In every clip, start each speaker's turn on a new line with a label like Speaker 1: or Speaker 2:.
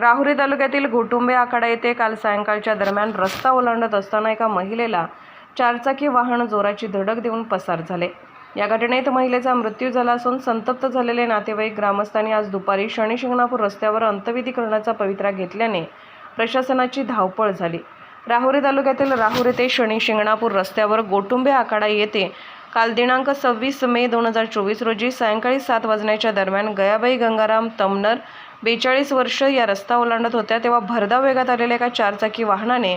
Speaker 1: राहुरी तालुक्यातील घोटुंबे आखाडा येथे काल सायंकाळच्या दरम्यान रस्ता ओलांडत असताना एका महिलेला चारचाकी वाहन जोराची धडक देऊन पसार झाले. या घटनेत महिलेचा मृत्यू झाला असून संतप्त झालेले नातेवाईक ग्रामस्थांनी आज दुपारी शनी शिंगणापूर रस्त्यावर अंत्यविधी करण्याचा पवित्रा घेतल्याने प्रशासनाची धावपळ झाली. राहुरी तालुक्यातील राहुरी ते शनी शिंगणापूर रस्त्यावर गोटुंबे आखाडा येथे काल दिनांक सव्वीस मे दोन हजार चोवीस रोजी सायंकाळी सात वाजण्याच्या दरम्यान गयाबाई गंगाराम तमनर बेचाळीस वर्ष या रस्ता ओलांडत होत्या तेव्हा भरधाव वेगात आलेल्या एका चारचाकी वाहनाने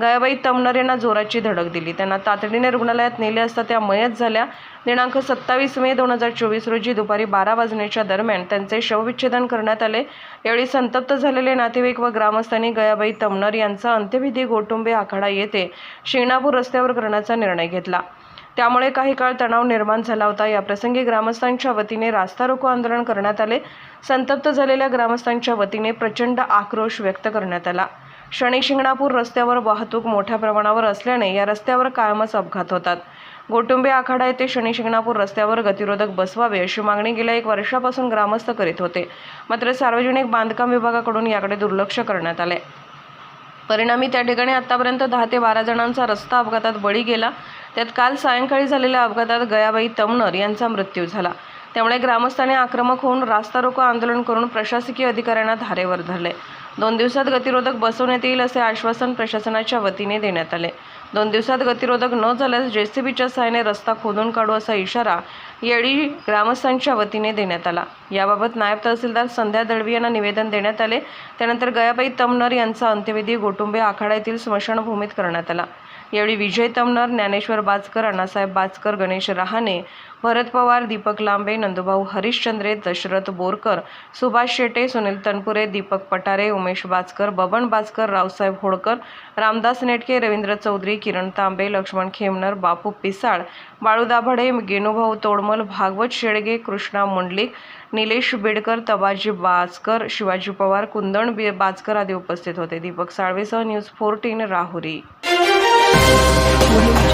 Speaker 1: गयाबाई तमनर यांना जोराची धडक दिली. त्यांना तातडीने रुग्णालयात नेले असता त्या मयत झाल्या. दिनांक सत्तावीस मे दोन हजार चोवीस रोजी दुपारी बारा वाजण्याच्या दरम्यान त्यांचे शवविच्छेदन करण्यात आले. यावेळी संतप्त झालेले नातेवाईक व ग्रामस्थांनी गयाबाई तमनर यांचा अंत्यविधी गोटुंबे आखाडा येथे शेणापूर रस्त्यावर करण्याचा निर्णय घेतला. त्यामुळे काही काळ तणाव निर्माण झाला होता. या प्रसंगी ग्रामस्थांच्या वतीने रास्ता रोको आंदोलन करण्यात आले. संतप्त झालेल्या ग्रामस्थांच्या वतीने प्रचंड आक्रोश व्यक्त करण्यात आला. शनी शिंगणापूर रस्त्यावर वाहतूक मोठ्या प्रमाणावर असल्याने या रस्त्यावर कायमच अपघात होतात. गोटुंबे आखाडा येथे शनी शिंगणापूर रस्त्यावर गतिरोधक बसवावे अशी मागणी गेल्या एक वर्षापासून ग्रामस्थ करीत होते. मात्र सार्वजनिक बांधकाम विभागाकडून याकडे दुर्लक्ष करण्यात आले. परिणामी त्या ठिकाणी आतापर्यंत दहा ते बारा जणांचा रस्ता अपघातात बळी गेला. त्यात काल सायंकाळी झालेल्या अपघातात गयाबाई तमनर यांचा मृत्यू झाला. त्यामुळे ग्रामस्थांनी आक्रमक होऊन रास्ता रोको आंदोलन करून प्रशासकीय अधिकाऱ्यांना धारेवर धरले. दोन दिवसात गतिरोधक बसवण्यात येईल असे आश्वासन प्रशासनाच्या वतीने देण्यात आले. दोन दिवसात गतिरोधक न झाल्यास जेसीबीच्या सहाय्याने रस्ता खोदून काढू असा इशारा यावेळी ग्रामस्थांच्या वतीने देण्यात आला. याबाबत नायब तहसीलदार संध्या दळवी यांना निवेदन देण्यात आले. त्यानंतर गयाबाई तमनर यांचा अंत्यविधी गोटुंबे आखाडा येथील स्मशानभूमीत करण्यात आला. यावेळी विजय तमनर ज्ञानेश्वर बाचकर अण्णासाहेब बाचकर गणेश रहाणे भरत पवार दीपक लांबे नंदुभाऊ हरिश्चंद्रे दशरथ बोरकर सुभाष शेटे सुनील तनपुरे दीपक पटारे उमेश बाचकर बबन बाचकर रावसाहेब होळकर रामदास नेटके रवींद्र चौधरी किरण तांबे लक्ष्मण खेमनर बापू पिसाळ बाळू गेणूभाऊ गेनुभाऊ तोडमल भागवत शेडगे कृष्णा मुंडलिक निलेश बेडकर तबाजी बाचकर शिवाजी पवार कुंदण बी- बाचकर आदी उपस्थित होते. दीपक साळवेसह न्यूज फोर्टीन राहुरी. 我有。